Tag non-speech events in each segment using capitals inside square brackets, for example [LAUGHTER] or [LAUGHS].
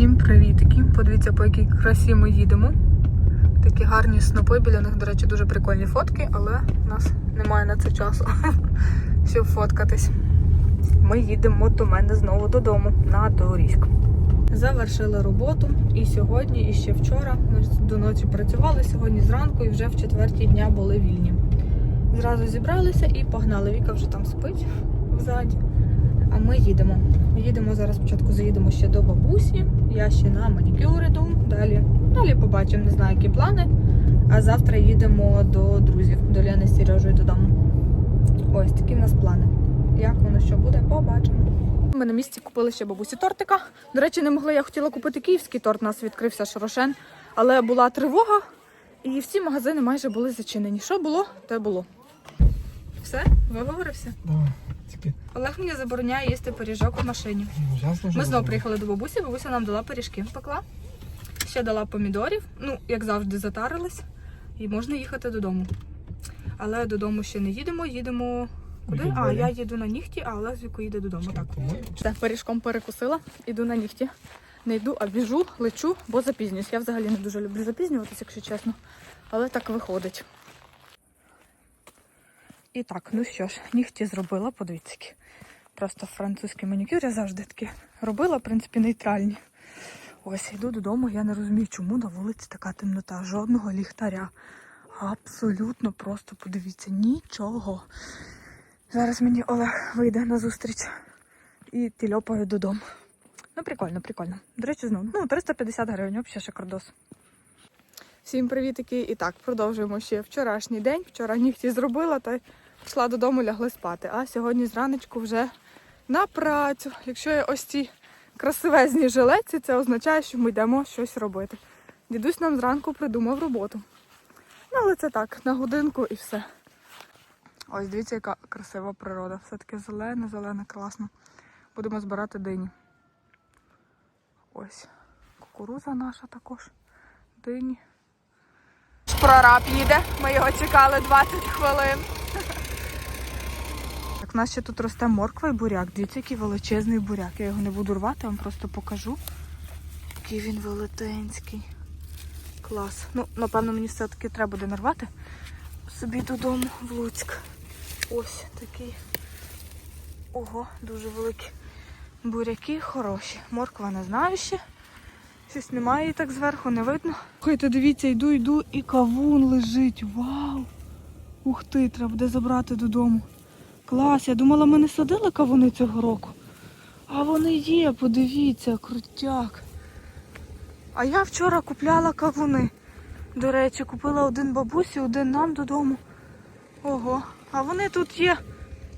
Всім привітки! Подивіться, по якій красі ми їдемо. Такі гарні снопи біля них, до речі, дуже прикольні фотки, але у нас немає на це часу, [LAUGHS] щоб фоткатись. Ми їдемо до мене знову додому на Дорізьк. Завершили роботу і сьогодні, і ще вчора. Ми до ночі працювали сьогодні зранку і вже в четвертій дня були вільні. Зразу зібралися і погнали. Віка вже там спить взаді. А ми їдемо. Їдемо зараз спочатку заїдемо ще до бабусі. Я ще на манікюр іду. Далі, далі побачимо, не знаю, які плани. А завтра їдемо до друзів, до Лени з Сережею додому. Ось такі в нас плани. Як воно що буде, побачимо. Ми на місці купили ще бабусі тортика. До речі, не могли. Я хотіла купити київський торт. У нас відкрився Шорошен, але була тривога, і всі магазини майже були зачинені. Що було, те було. Все, виговорився. Да, тільки Олег мені забороняє їсти пиріжок у машині. ну, Ми знову приїхали до бабусі, бабуся нам дала пиріжки, пекла. Ще дала помідорів, ну, як завжди, затарились, і можна їхати додому. Але додому ще не їдемо, їдемо. Куди? А, я їду на нігті, а Олег з Вікою їде додому. Так. Все, пиріжком перекусила, іду на нігті. Не йду, а біжу, лечу, бо запізнююсь. Я взагалі не дуже люблю запізнюватися, якщо чесно. Але так виходить. І так, ну що ж, нігті зробила, подивіться. Просто французький манікюр я завжди такі робила, в принципі, нейтральні. Ось, йду додому, я не розумію, чому на вулиці така темнота, жодного ліхтаря. Абсолютно просто подивіться, нічого. Зараз мені Олег вийде на зустріч і тільопаю додому. Ну, прикольно, прикольно. До речі, знову. Ну, 350 гривень, взагалі шикардос. Всім привітики. І так, продовжуємо ще вчорашній день. Вчора нігті зробила та пішла додому, лягли спати. А сьогодні зранечку вже на працю. Якщо є ось ці красивезні жилеці, це означає, що ми йдемо щось робити. Дідусь нам зранку придумав роботу. Ну, але це так, на годинку і все. Ось дивіться, яка красива природа. Все таке зелене, зелене, класно. Будемо збирати дині. Ось. Кукуруза наша також. Дині. Прораб їде. Ми його чекали 20 хвилин. Так, у нас ще тут росте морква і буряк. Дивіться, який величезний буряк. Я його не буду рвати, я вам просто покажу. Який він велетенський. Клас. Ну, напевно, мені все-таки треба буде нарвати собі додому в Луцьк. Ось такий. Ого, дуже великі. Буряки хороші. Морква не знаю ще. Щось немає так зверху, не видно. Слухайте, дивіться, йду, йду, і кавун лежить. Вау! Ух ти, треба буде забрати додому. Клас, я думала, ми не садили кавуни цього року. А вони є, подивіться, крутяк. А я вчора купляла кавуни. До речі, купила один бабусі, один нам додому. Ого, а вони тут є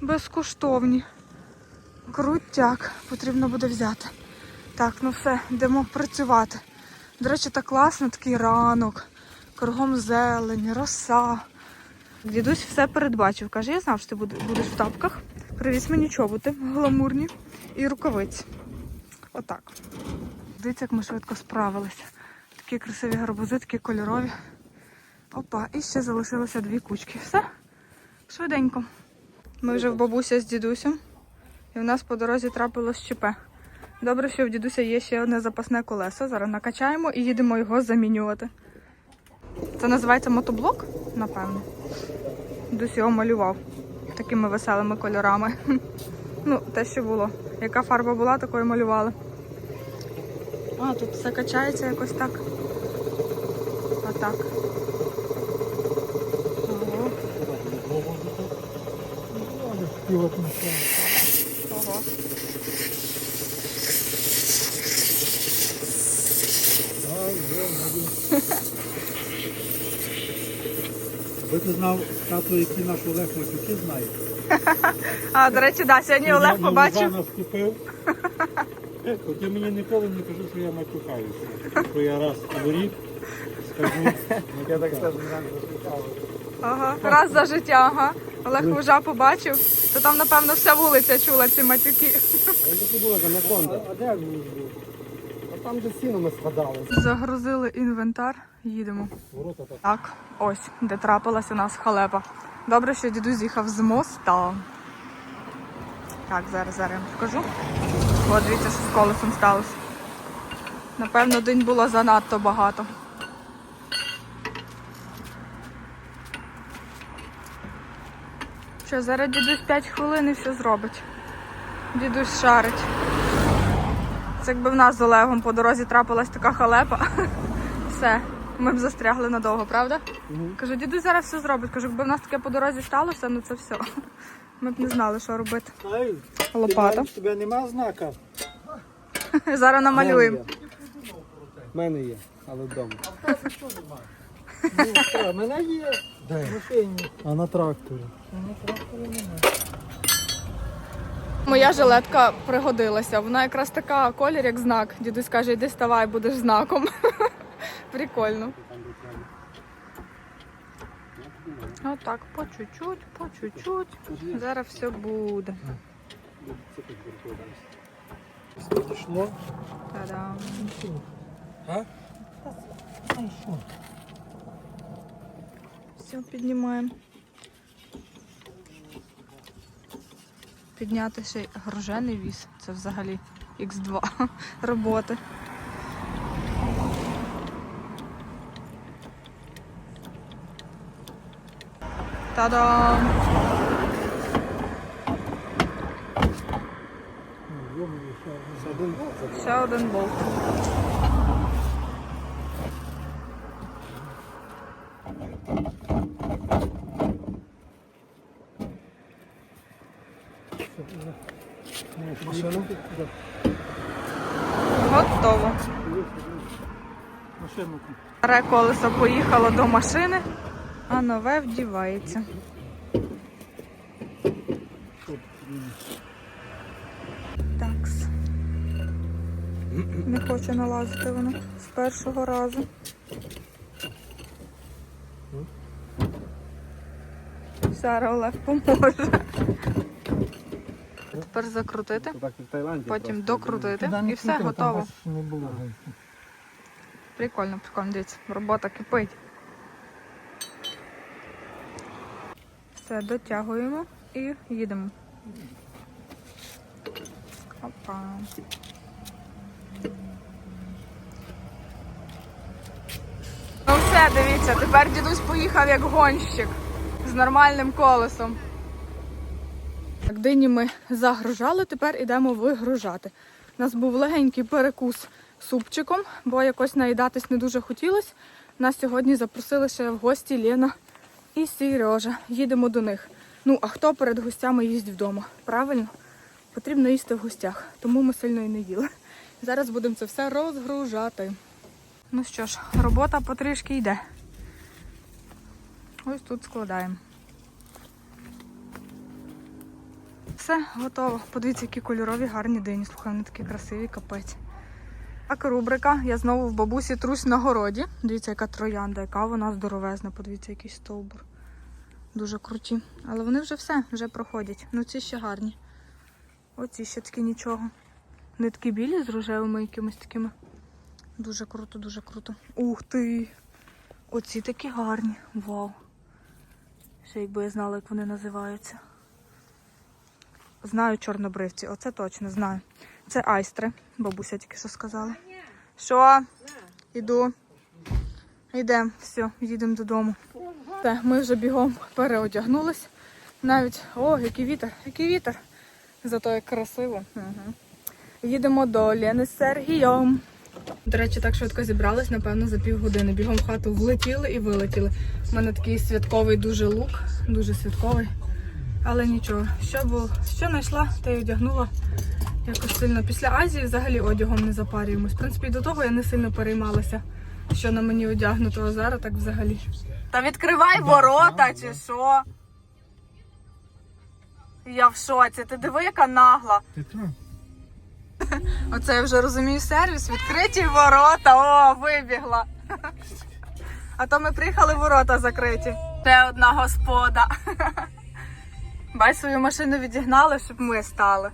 безкоштовні. Крутяк, потрібно буде взяти. Так, ну все, йдемо працювати. До речі, так класно, такий ранок, кругом зелень, роса. Дідусь все передбачив. Каже, я знав, що ти будеш в тапках. Привіз мені чоботи гламурні і рукавиці. Отак. Дивіться, як ми швидко справилися. Такі красиві гарбузи, такі кольорові. Опа, і ще залишилося дві кучки. Все, швиденько. Ми вже в бабуся з дідусем. І в нас по дорозі трапилось ЧП. Добре, що в дідуся є ще одне запасне колесо. Зараз накачаємо і їдемо його замінювати. Це називається мотоблок, напевно. Дідусь його малював такими веселими кольорами. [LAUGHS] Ну, те, що було. Яка фарба була, такою малювали. А, тут все качається якось так. Отак. Ого. [LAUGHS] Ви ти знав тату, який наш Олег Матюки знає. [LAUGHS] А, до речі, да, сьогодні Олег побачив. наступив. То [LAUGHS] ти мені ніколи не кажи, що я матюкаюся. Бо я раз в рік скажу. Я так скажу, Ага, раз за життя, ага. Олег вужа побачив, то там, напевно, вся вулиця чула ці матюки. Анаконда. А де він був? Там, де сіно ми складали. Загрузили інвентар, їдемо. Ворота так. Так, ось, де трапилась у нас халепа. Добре, що дідусь з'їхав з моста. Так, зараз, зараз я вам покажу. От, дивіться, що з колесом сталося. Напевно, день було занадто багато. Що, зараз дідусь 5 хвилин і все зробить. Дідусь шарить. Це якби в нас з Олегом по дорозі трапилась така халепа. [LAUGHS] Все, ми б застрягли надовго, правда? Кажу, дідусь зараз все зробить. Кажу, якби в нас таке по дорозі сталося, ну це все. [LAUGHS] Ми б не знали, що робити. Ай, Лопата. У тебе нема знака? [LAUGHS] Зараз намалюємо. У мене є, але вдома. У мене є. Де? Машині. А на тракторі? Моя жилетка пригодилася. Вона якраз така колір, як знак. Дідусь каже, йди ставай, будеш знаком. [LAUGHS] Прикольно. Отак, по чуть-чуть, по чуть-чуть. Зараз все буде. Пішло. Та-дам. А? Все, піднімаємо. Підняти ще й гружений віз. Це взагалі Х2 [LAUGHS] роботи. Та-дам! Ще один болт. Машину? Готово. Машину. Старе колесо поїхало до машини, а нове вдівається. Такс. Не хоче налазити воно з першого разу. Зараз Олег поможе. Тепер закрутити, потім докрутити і все готово. Прикольно, прикольно, дивіться, робота кипить. Все, дотягуємо і їдемо. Опа. Ну все, дивіться, тепер дідусь поїхав як гонщик з нормальним колесом. Так, дині ми загружали, тепер ідемо вигружати. У нас був легенький перекус супчиком, бо якось наїдатись не дуже хотілося. Нас сьогодні запросили ще в гості Лена і Сережа. Їдемо до них. Ну, а хто перед гостями їсть вдома? Правильно? Потрібно їсти в гостях, тому ми сильно і не їли. Зараз будемо це все розгружати. Ну що ж, робота потрішки йде. Ось тут складаємо. Все, готово. Подивіться, які кольорові гарні дині. Слухай, вони такі красиві, капець. Так, рубрика. Я знову в бабусі трусь на городі. Дивіться, яка троянда, яка вона здоровезна. Подивіться, який стовбур. Дуже круті. Але вони вже все, вже проходять. Ну ці ще гарні. Оці ще такі нічого. Вони такі білі з рожевими якимись такими. Дуже круто, дуже круто. Ух ти! Оці такі гарні. Вау. Ще якби я знала, як вони називаються. Знаю чорнобривці, оце точно знаю. Це айстри, бабуся тільки що сказала. Що? Іду. Йдемо, все, їдемо додому. Все, ми вже бігом переодягнулись. Навіть, о, який вітер, який вітер. Зато як красиво. Угу. Їдемо до Лени з Сергієм. До речі, так швидко зібрались, напевно, за півгодини. Бігом в хату влетіли і вилетіли. У мене такий святковий дуже лук, дуже святковий. Але нічого, що було, що знайшла, та й одягнула. Якось сильно після Азії взагалі одягом не запарюємось. В принципі, до того я не сильно переймалася, що на мені одягнуто, а зараз так взагалі. Та відкривай ворота чи що? Я в шоці. Ти диви, яка нагла. Ти? [LAUGHS] Оце я вже розумію сервіс. Відкриті ворота. О, вибігла. [LAUGHS] А то ми приїхали ворота закриті. Ще одна господа. [LAUGHS] Бай свою машину відігнали, щоб ми стали.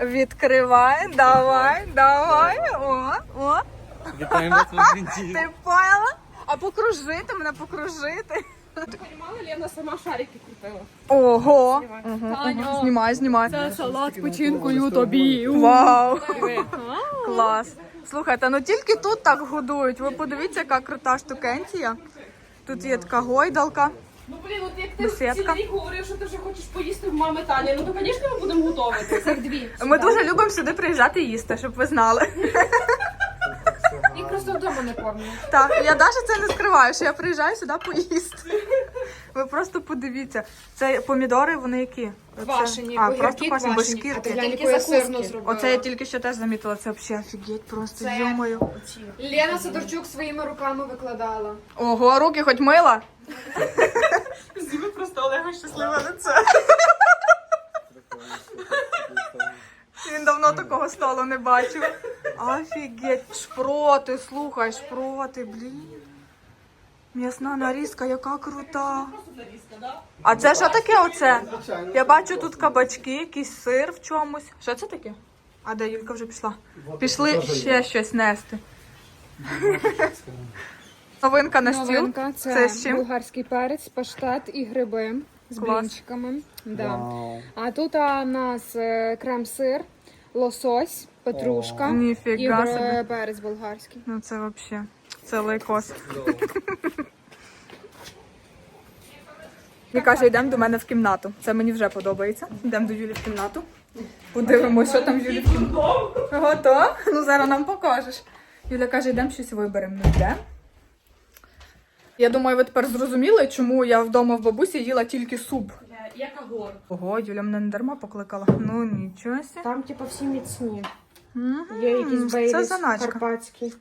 Відкривай, давай, давай. О, о. Вітаємо вас в Аргентині. Ти поняла? А покружити мене покружити. Мало Лена сама шарики крутила. Ого! Знімай. Ого, ого. Знімай, знімай. Це салат з печінкою тобі. Вау! Клас. Слухайте, ну тільки тут так годують. Ви подивіться, яка крута штукенція. Тут є така гойдалка. Ну блін, от як ти Беседка. цілий рік говорив, що ти вже хочеш поїсти в мами Тані, ну то, звісно, ми будемо готувати. Цих дві. Ми дуже любимо сюди приїжджати їсти, щоб ви знали. Їх просто вдома не кормлю. Так, я навіть це не скриваю, що я приїжджаю сюди поїсти. Ви просто подивіться. Це помідори, вони які? Оце- Квашені, А, огірки просто квашені, без квашені. шкірки. Я Тільки закуски. сирну зробила. Оце я тільки що теж замітила, це взагалі офігеть, просто Це- йомою. Лена Сидорчук своїми руками викладала. Ого, руки хоч мила. [LAUGHS] Просто Олега щасливе лице. Він давно такого столу не бачив. Офігеть, шпроти, слухай, шпроти, блін. М'ясна нарізка, яка крута. А це що таке оце? Я бачу тут кабачки, якийсь сир в чомусь. Що це таке? А де Юлька вже пішла? Пішли ще щось нести. [LAUGHS] Новинка на стіл. Новинка це, Це з чим? болгарський перець, паштет і гриби з Клас. блінчиками. Да. Вау. А тут а, у нас е, крем-сир, лосось, петрушка і Ніфіга е, перець болгарський. Ну це взагалі. Це лайкос. Він каже, йдемо до мене в кімнату. Це мені вже подобається. Йдемо до Юлі в кімнату. Подивимося, що там Юлі в кімнаті. Готово? Ну зараз нам покажеш. Юля каже, йдемо щось виберемо. Ну йдемо. Я думаю, ви тепер зрозуміли, чому я вдома в бабусі їла тільки суп. Яка гор? Ого, Юля мене не дарма покликала. Ну нічого. Там, типу, всі міцні. Мгм. Є якісь бейліс, заначка. карпатський,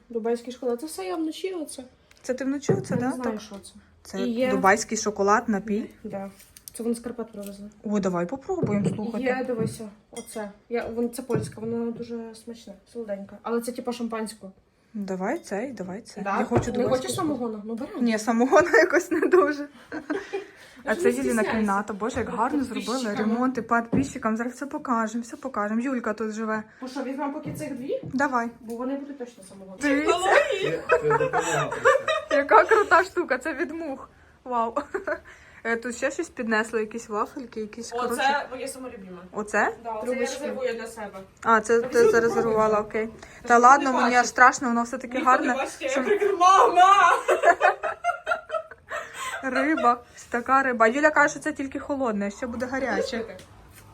шоколад. Це все я вночі оце. Це ти вночі це, Я да? не знаю, Так? що це. Це І є- дубайський шоколад, напій. Да. Це вони з Карпат привезли. О, давай попробуємо слухати. Є, дивися, оце. Я, вон, це польська, вона дуже смачна, солоденька. Але це типу шампанського. Давай цей, давай цей. Да? Я хочу Не хочеш самогону? Ну бери. Ні, самого [LAUGHS] якось не дуже. [LAUGHS] А це Юліна кімната. Боже, як гарно зробили. Підписчиками. Ремонти, підписчикам. Зараз все покажемо, все покажемо. Юлька тут живе. Ну що, візьмемо поки цих дві, Давай. бо вони будуть точно самогон. Дивіться, яка крута штука, це від мух. Вау. Е, Тут ще щось піднесли, якісь вафельки, якісь О, коротше. це моє самолюбіме. Оце? Да, це я Трубочки. резервую для себе. А, це ти зарезервувала, окей. Та ладно, мені аж страшно, воно все таки Ніхто не гарне. бачить, я що- прикрив, мама! Риба, така риба. Юля каже, що це тільки холодне, ще буде гаряче.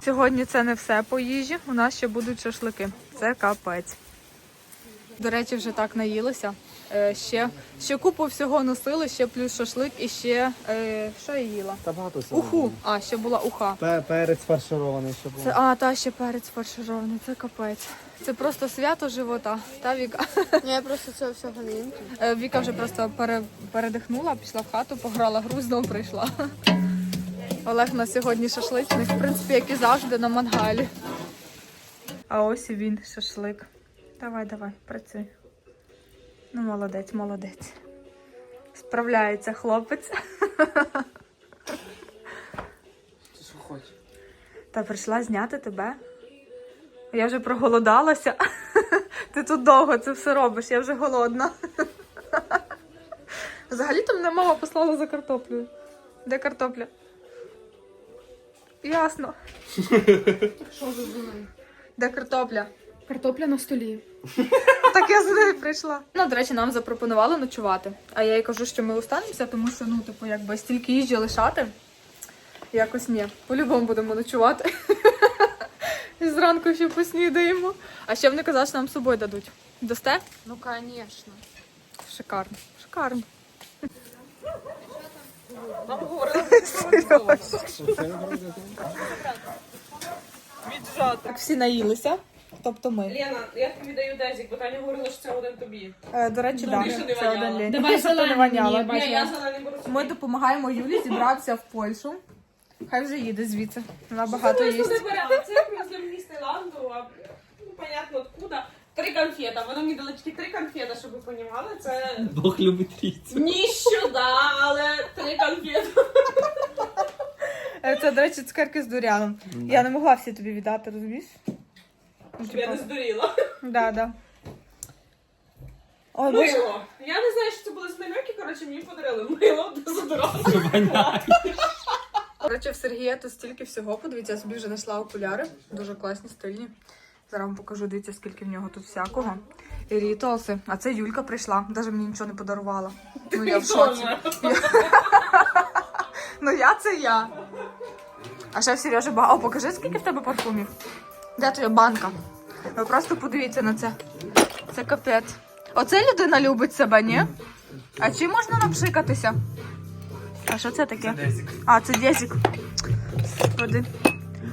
Сьогодні це не все по їжі. У нас ще будуть шашлики. Це капець. До речі, вже так наїлися. Е, ще, ще купу всього носили, ще плюс шашлик і ще е, що я їла? Та багато всього. Уху. А, ще була уха. Пе- Перець фарширований, що був. Це, а, та ще перець фарширований, це капець. Це просто свято живота. Та Віка. [LAUGHS] Ні, я просто це всього не їм. Е, Віка вже просто пере, передихнула, пішла в хату, пограла гру, знову прийшла. [LAUGHS] Олег на сьогодні шашличний, в принципі, як і завжди на мангалі. А ось і він, шашлик. Давай, давай, працюй. Ну, молодець, молодець. Справляється хлопець. Що хочеш? Та прийшла зняти тебе. Я вже проголодалася. Ти тут довго це все робиш, я вже голодна. Взагалі-то мене мама послала за картоплею. Де картопля? Ясно. Що за? Де картопля? Картопля на столі. Так я нею прийшла. Ну, до речі, нам запропонували ночувати. А я їй кажу, що ми останемося, тому що, ну, типу, якби стільки їжі лишати. Якось ні. По-любому будемо ночувати. [LAUGHS] І зранку ще поснідаємо. А ще вони казали, що нам з собою дадуть. Дасте? Ну, звісно. Шикарно. Шикарно. Мама говорила, віджати. Так всі наїлися. Тобто ми. Лена, я тобі даю дезік, бо Таня говорила, що це один тобі. Е, до речі, Ну, так. більше не [LAUGHS] Це один лінь. Давай не зелений воняло. мені, Ні, я зелений беру собі. Ми допомагаємо Юлі зібратися в Польщу. Хай вже їде звідси. Вона багато Ми їсть. не беремо. Це привезли мені з Таїланду, а ну, понятно откуда. Три конфета. Вони мені дали тільки три конфета, щоб ви понімали. Це Бог любить трійцю. ніщо, да, але три конфета. Е, Це, до речі, цукерки з дуряном. Я не могла всі тобі віддати, розумієш? Ну, Щоб я не здуріла. Да, да. Ой, боже. Я не знаю, що це були знам'яки, коротше, мені подарили мило до задорожного. Коротше, в Сергія тут стільки всього. Подивіться, я собі вже знайшла окуляри. Дуже класні, стильні. Зараз вам покажу, дивіться, скільки в нього тут всякого. І рітолси. А це Юлька прийшла, навіть мені нічого не подарувала. Ну я в шоці. [LAUGHS] Ну я це я. А ще в Сережі багато. О, покажи, скільки в тебе парфумів. Де твоя банка? Ви просто подивіться на це. Це капець. Оце людина любить себе, ні? А чим можна напшикатися? А що це таке? А, це Дезік. Господи.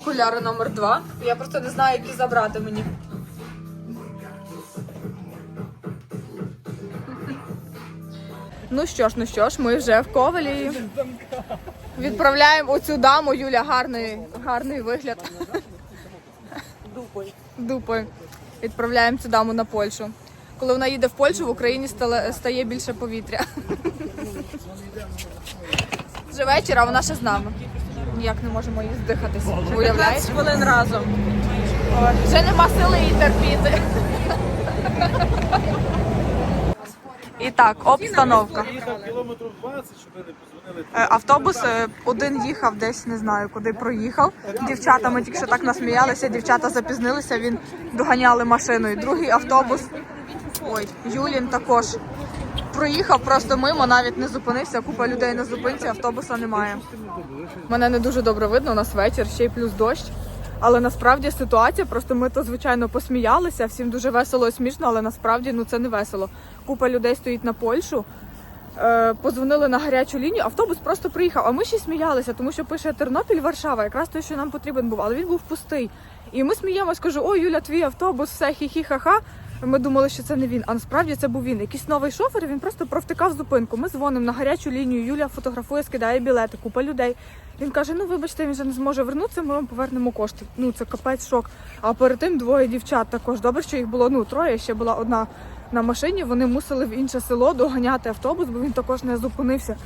Окуляри номер два. Я просто не знаю, які забрати мені. Ну що ж, ну що ж, ми вже в Ковелі. Відправляємо оцю даму, Юля, гарний, гарний вигляд. Дупою. Дупою. Відправляємо цю даму на Польщу. Коли вона їде в Польщу, в Україні стає більше повітря. [LAUGHS] Вже вечір, а вона ще з нами. Ніяк не можемо її здихатися. Уявляєте? хвилин разом. Вже нема сили її терпіти. І так, обстановка. Їхав кілометрів 20, щоб ви не позвонили. Е, Автобус е, один їхав десь, не знаю, куди проїхав. Дівчата, ми тільки що так насміялися, дівчата запізнилися, він доганяли машиною. Другий автобус, ой, Юлін також проїхав просто мимо, навіть не зупинився. Купа людей на зупинці, автобуса немає. Мене не дуже добре видно, у нас вечір, ще й плюс дощ. Але насправді ситуація, просто ми то звичайно посміялися, всім дуже весело і смішно, але насправді ну це не весело. Купа людей стоїть на Польщу. Е, позвонили на гарячу лінію, автобус просто приїхав. А ми ще сміялися, тому що пише Тернопіль, Варшава, якраз той, що нам потрібен був, але він був пустий. І ми сміємось, кажу, о, Юля, твій автобус, все хі-хі-ха-ха. Ми думали, що це не він, а насправді це був він. Якийсь новий шофер, він просто провтикав зупинку. Ми дзвонимо на гарячу лінію. Юля фотографує, скидає білети, купа людей. Він каже: ну вибачте, він вже не зможе вернутися, ми вам повернемо кошти. Ну це капець шок. А перед тим двоє дівчат також. Добре, що їх було ну троє. Ще була одна на машині. Вони мусили в інше село доганяти автобус, бо він також не зупинився.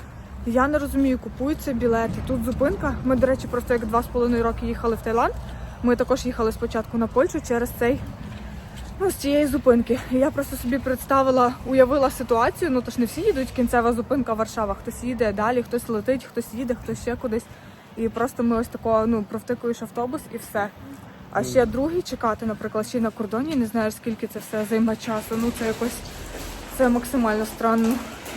Я не розумію, купуються білети. Тут зупинка. Ми, до речі, просто як два з половиною роки їхали в Таїланд. Ми також їхали спочатку на Польщу через цей. Ну, з цієї зупинки. Я просто собі представила, уявила ситуацію. Ну, то ж не всі їдуть, кінцева зупинка Варшава. Хтось їде далі, хтось летить, хтось їде, хтось ще кудись. І просто ми ось такого, ну, провтикуєш автобус і все. А ще другий чекати, наприклад, ще на кордоні, не знаєш, скільки це все займе часу. Ну, це якось це максимально странно.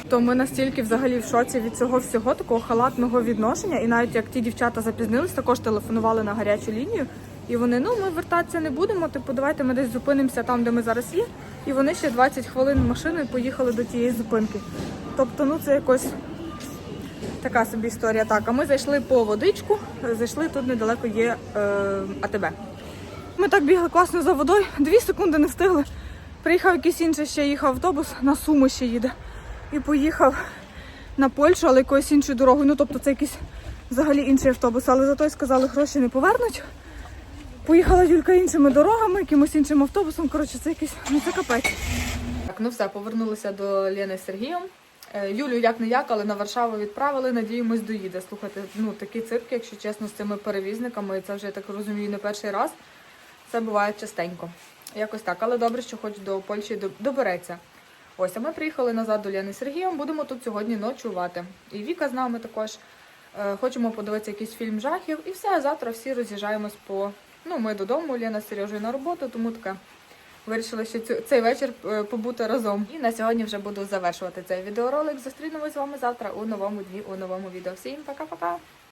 То ми настільки взагалі в шоці від цього всього, такого халатного відношення. І навіть як ті дівчата запізнились, також телефонували на гарячу лінію. І вони, ну ми вертатися не будемо. Типу, давайте ми десь зупинимося там, де ми зараз є. І вони ще 20 хвилин машиною поїхали до тієї зупинки. Тобто, ну це якось така собі історія. Так, а ми зайшли по водичку, зайшли тут недалеко є е, АТБ. Ми так бігли класно за водою, дві секунди не встигли. Приїхав якийсь інший ще їхав автобус, на Суми ще їде. І поїхав на Польщу, але якоюсь іншою дорогою. Ну, тобто це якийсь взагалі інший автобус. Але зато й сказали, гроші не повернуть. Поїхала Юлька іншими дорогами, якимось іншим автобусом. Коротше, це якийсь, ну це капець. Так, ну все, повернулися до Лени з Сергієм. Е, Юлю як не як, але на Варшаву відправили. Надіємось, доїде. Слухайте, ну такі цирки, якщо чесно, з цими перевізниками, і це вже я так розумію, не перший раз. Це буває частенько. Якось так, але добре, що хоч до Польщі добереться. Ось, а ми приїхали назад до Лени з Сергієм. Будемо тут сьогодні ночувати. І Віка з нами також. Е, Хочемо подивитися якийсь фільм жахів. І все, завтра всі роз'їжджаємось по. Ну, ми додому, Лена з Сережею на роботу, тому така вирішила, що цю, цей вечір е, побути разом. І на сьогодні вже буду завершувати цей відеоролик. Зустрінемось з вами завтра у новому дні, у новому відео. Всім пока-пока!